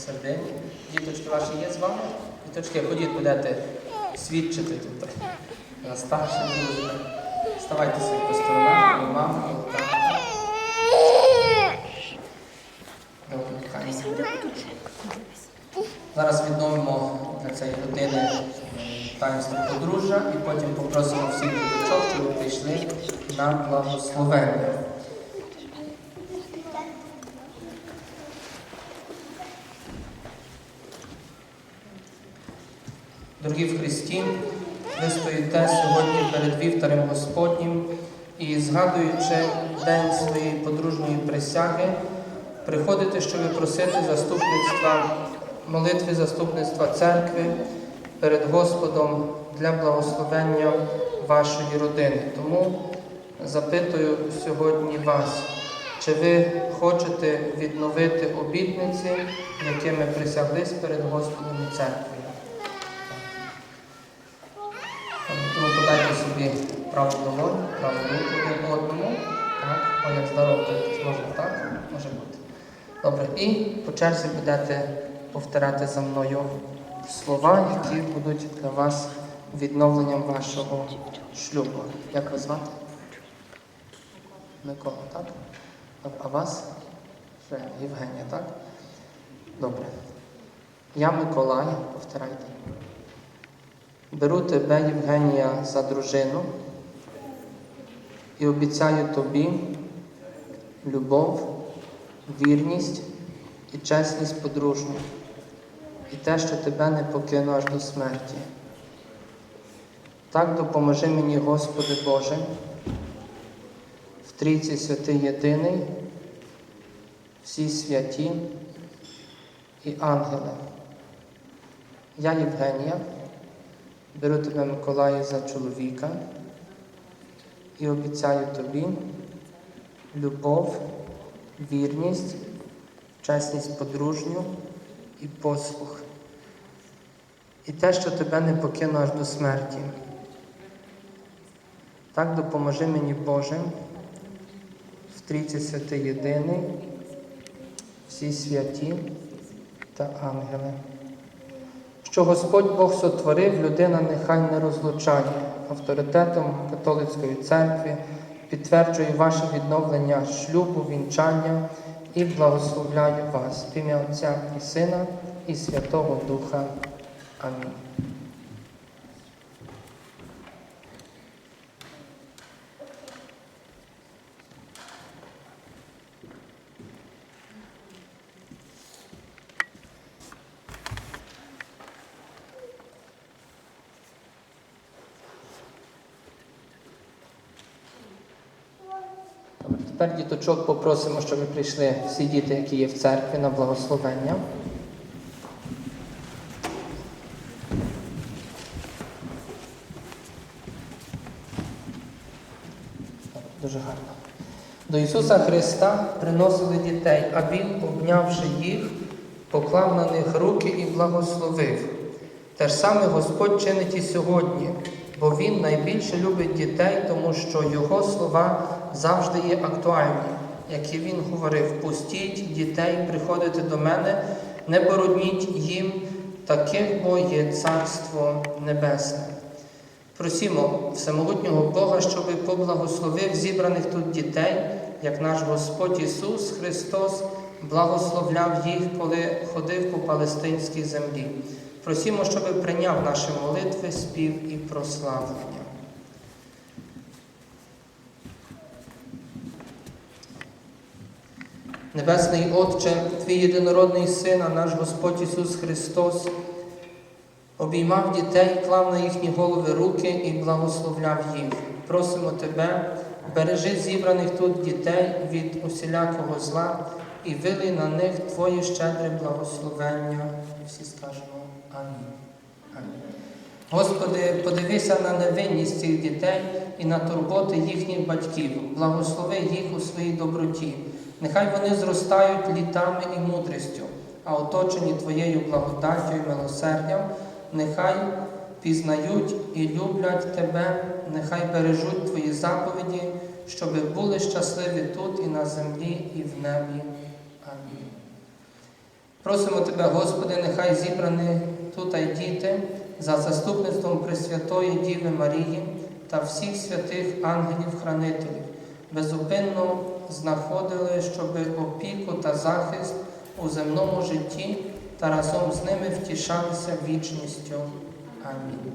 посередині. Діточки ваші є з вами? Діточки, ходіть, будете свідчити тут. Старшим дуже. Ставайте собі по сторонах, і мама. Добре, хай. Зараз відновимо для цієї людини е, таїнство подружжя і потім попросимо всіх діточок, щоб прийшли на благословення. Дорогі в Христі, ви стоїте сьогодні перед вівтарем Господнім і, згадуючи день своєї подружньої присяги, приходите, щоб просити заступництва, молитви заступництва церкви перед Господом для благословення вашої родини. Тому запитую сьогодні вас, чи ви хочете відновити обітниці, якими присяглись перед Господом і церквою? Тому собі праву долоню, праву руку один одному. Так, о, як здорово, так, можна так? Може бути. Добре, і по черзі будете повторяти за мною слова, які будуть для вас відновленням вашого шлюбу. Як вас звати? Микола, так? А вас? Євгенія, так? Добре. Я Миколай, повторяйте. Беру тебе, Євгенія, за дружину і обіцяю тобі любов, вірність і чесність подружню, і те, що тебе не покину аж до смерті. Так допоможи мені, Господи Боже, в трійці святий єдиний, всі святі і ангели. Я Євгенія. Беру тебе, Миколаю, за чоловіка і обіцяю тобі любов, вірність, чесність подружню і послух. І те, що тебе не покину аж до смерті. Так допоможи мені Боже, в трійці святий єдиний, всі святі та ангели що Господь Бог сотворив, людина нехай не розлучає. Авторитетом католицької церкви підтверджую ваше відновлення шлюбу, вінчання і благословляю вас в ім'я Отця і Сина і Святого Духа. Амінь. Тепер діточок попросимо, щоб прийшли всі діти, які є в церкві, на благословення. Дуже гарно. До Ісуса Христа приносили дітей, а Він, обнявши їх, поклав на них руки і благословив. Те ж саме Господь чинить і сьогодні, бо Він найбільше любить дітей, тому що Його слова завжди є актуальні. Як і він говорив, пустіть дітей приходити до мене, не бородніть їм, таких бо є Царство Небесне. Просімо всемогутнього Бога, щоб поблагословив зібраних тут дітей, як наш Господь Ісус Христос благословляв їх, коли ходив по палестинській землі. Просімо, щоб прийняв наші молитви, спів і прославлення. Небесний Отче, Твій єдинородний Син, а наш Господь Ісус Христос, обіймав дітей, клав на їхні голови руки і благословляв їх. Просимо Тебе, бережи зібраних тут дітей від усілякого зла і вилий на них Твоє щедре благословення. Всі скажемо Амінь. Амінь. Господи, подивися на невинність цих дітей і на турботи їхніх батьків, благослови їх у своїй доброті. Нехай вони зростають літами і мудрістю, а оточені Твоєю благодаттю і милосердям, нехай пізнають і люблять Тебе, нехай бережуть Твої заповіді, щоб були щасливі тут і на землі, і в небі. Амінь. Просимо Тебе, Господи, нехай зібрані тут й діти за заступництвом Пресвятої Діви Марії та всіх святих ангелів-хранителів безупинно знаходили, щоб опіку та захист у земному житті та разом з ними втішалися вічністю. Амінь.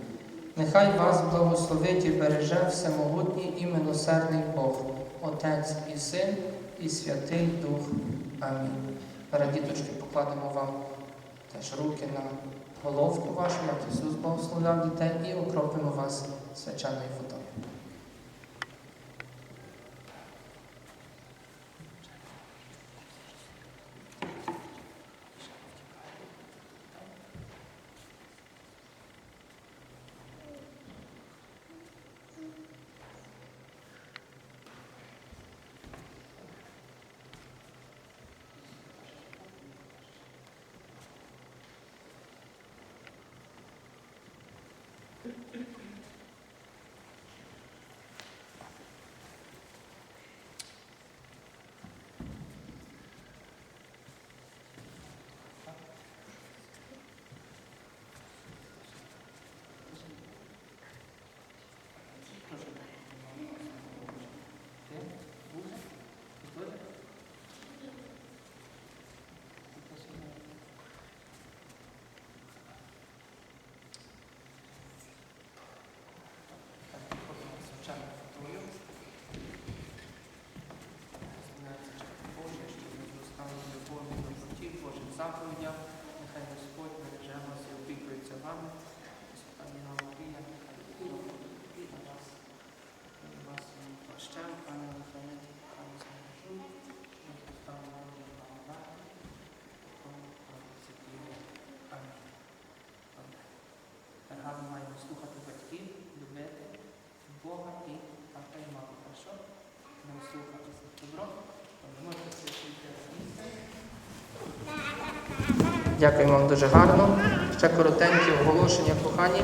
Нехай вас благословить і береже всемогутній і милосердний Бог, Отець і Син, і Святий Дух. Амінь. Зараз, діточки, покладемо вам теж руки на головку вашу, як Ісус благословляв дітей, і окропимо вас свячаною водою. Заповідях, нехай Господь береже вас і опікується вами. Господи, Марія, нехай на вас, і вас прощав, пане охороните, пане збережу, ми поставимо. Маємо слухати батьків, любити Бога і тата і маму. Хорошо? Не слухатися добро, то не можете слухати місце. Дякую вам дуже гарно. Ще коротенькі оголошення, кохані.